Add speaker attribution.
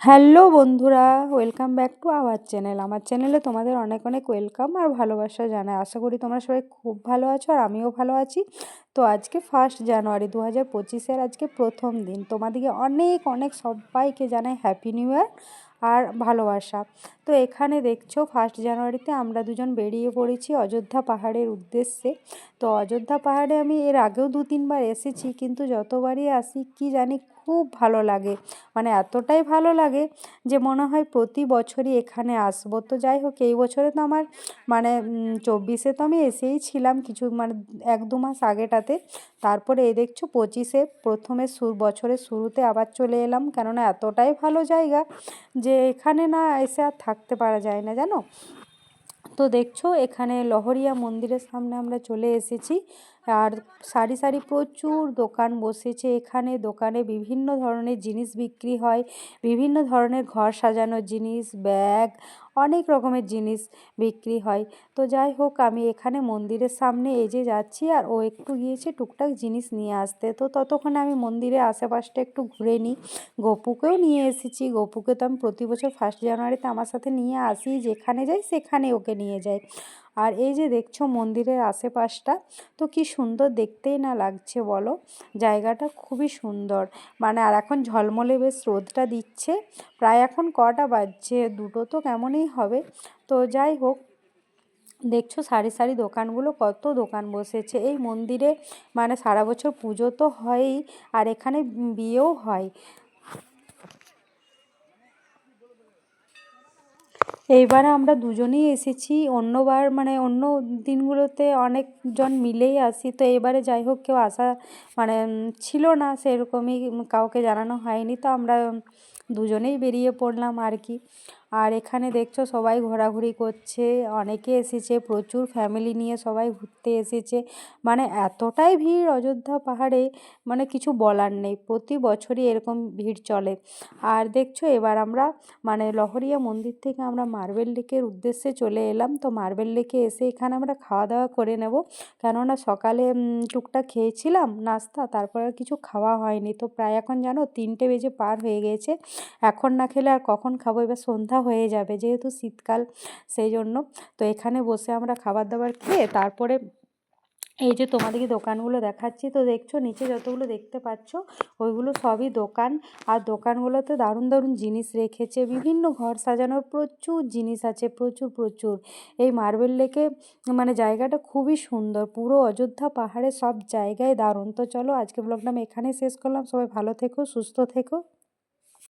Speaker 1: Hello বন্ধুরা, welcome back to our channel. আমার চ্যানেলে তোমাদের অনেক অনেক ওয়েলকাম আর ভালোবাসা জানায় আশা করি তোমরা সবাই খুব ভালো আছো আর আমিও ভালো আছি। তো আজকে ফার্স্ট জানুয়ারি দু হাজার পঁচিশের আজকে প্রথম দিন। তোমাদেরকে অনেক অনেক সবাইকে জানায় হ্যাপি নিউ ইয়ার আর ভালোবাসা। তো এখানে দেখছ ফার্স্ট জানুয়ারিতে আমরা দুজন বেরিয়ে পড়েছি অযোধ্যা পাহাড়ের উদ্দেশ্যে। তো অযোধ্যা পাহাড়ে আমি এর আগেও দু তিনবার এসেছি, কিন্তু যতবারই আসি, কি জানি খুব ভালো লাগে। মানে এতটাই ভালো লাগে যে মনে হয় প্রতি বছরই এখানে আসব। তো যাই হোক, এই বছরে তো আমার মানে চব্বিশে তো আমি এসেই ছিলাম কিছু মানে এক দু মাস আগেটাতে। তারপরে এই দেখছ, পঁচিশে প্রথমে বছরের শুরুতে আবার চলে এলাম। কেননা এতটাই ভালো জায়গা যে এখানে না এসে আর থাকতে পারা যায় না জানো? তো দেখছ এখানে লহরিয়া মন্দিরের সামনে আমরা চলে এসেছি। আর সারি সারি প্রচুর দোকান বসেছে। এখানে দোকানে বিভিন্ন ধরনের জিনিস বিক্রি হয়। বিভিন্ন ধরনের ঘর সাজানোর জিনিস, ব্যাগ, অনেক রকমের জিনিস বিক্রি হয়। তো যাই হোক, আমি এখানে মন্দিরের সামনে এই যে যাচ্ছি আর ও একটু গিয়েছে টুকটাক জিনিস নিয়ে আসতে। তো ততক্ষণে আমি মন্দিরের আশেপাশটা একটু ঘুরে নিই। গপুকেও নিয়ে এসেছি। গপুকে তো আমি প্রতি বছর ফার্স্ট জানুয়ারিতে আমার সাথে নিয়ে আসি। যেখানে যাই সেখানে ওকে নিয়ে যাই। আর এই যে দেখছ মন্দিরের আশেপাশটা, তো কি সুন্দর দেখতেই না লাগছে বলো? জায়গাটা খুবই সুন্দর। মানে আর এখন ঝলমলে বেশ রোদটা দিচ্ছে। প্রায় এখন কটা বাজছে? দুটো তো কেমনই হবে। তো যাই হোক, দেখছ সারি সারি দোকানগুলো, কত দোকান বসেছে। এই মন্দিরে মানে সারা বছর পুজো তো হয়ই, আর এখানে বিয়েও হয়। এইবারে আমরা দুজনেই এসেছি, অন্যবার মানে অন্য দিনগুলোতে অনেকজন মিলেই আসি। তো এবারে যাই হোক, কেউ আসা মানে ছিল না, সেরকমই কাউকে জানানো হয়নি। তো আমরা দুজনেই বেরিয়ে পড়লাম আর কি। আর এখানে দেখছ সবাই ঘোরাঘুরি করছে, অনেকে এসেছে, প্রচুর ফ্যামিলি নিয়ে সবাই ঘুরতে এসেছে। মানে এতটাই ভিড় অযোধ্যা পাহাড়ে মানে কিছু বলার নেই, প্রতি বছরই এরকম ভিড় চলে। আর দেখছ এবার আমরা মানে লহরিয়া মন্দির থেকে আমরা মার্বেল লেকের উদ্দেশ্যে চলে এলাম। তো মার্বেল লেকে এসে এখানে আমরা খাওয়া দাওয়া করে নেব। কেননা সকালে টুকটাক খেয়েছিলাম নাস্তা, তারপর আর কিছু খাওয়া হয়নি। তো প্রায় এখন জানো তিনটে বেজে পার হয়ে গেছে। এখন না খেলে আর কখন খাব? এবার সন্ধ্যা হয়ে যাবে যেহেতু শীতকাল সেই জন্য তো এখানে বসে আমরা খাবার দাবার খেয়ে তারপরে এই যে তোমাদেরকে দোকানগুলো দেখাচ্ছি, তো দেখছ নিচে যতগুলো দেখতে পাচ্ছ, ওইগুলো সবই দোকান। আর দোকানগুলোতে দারুণ দারুণ জিনিস রেখেছে, বিভিন্ন ঘর সাজানোর প্রচুর জিনিস আছে, প্রচুর প্রচুর। এই মার্বেল লেকে মানে জায়গাটা খুবই সুন্দর, পুরো অযোধ্যা পাহাড়ে সব জায়গায় দারুণ। তো চলো আজকে ব্লগটা আমি এখানেই শেষ করলাম, সবাই ভালো থেকো, সুস্থ থেকো।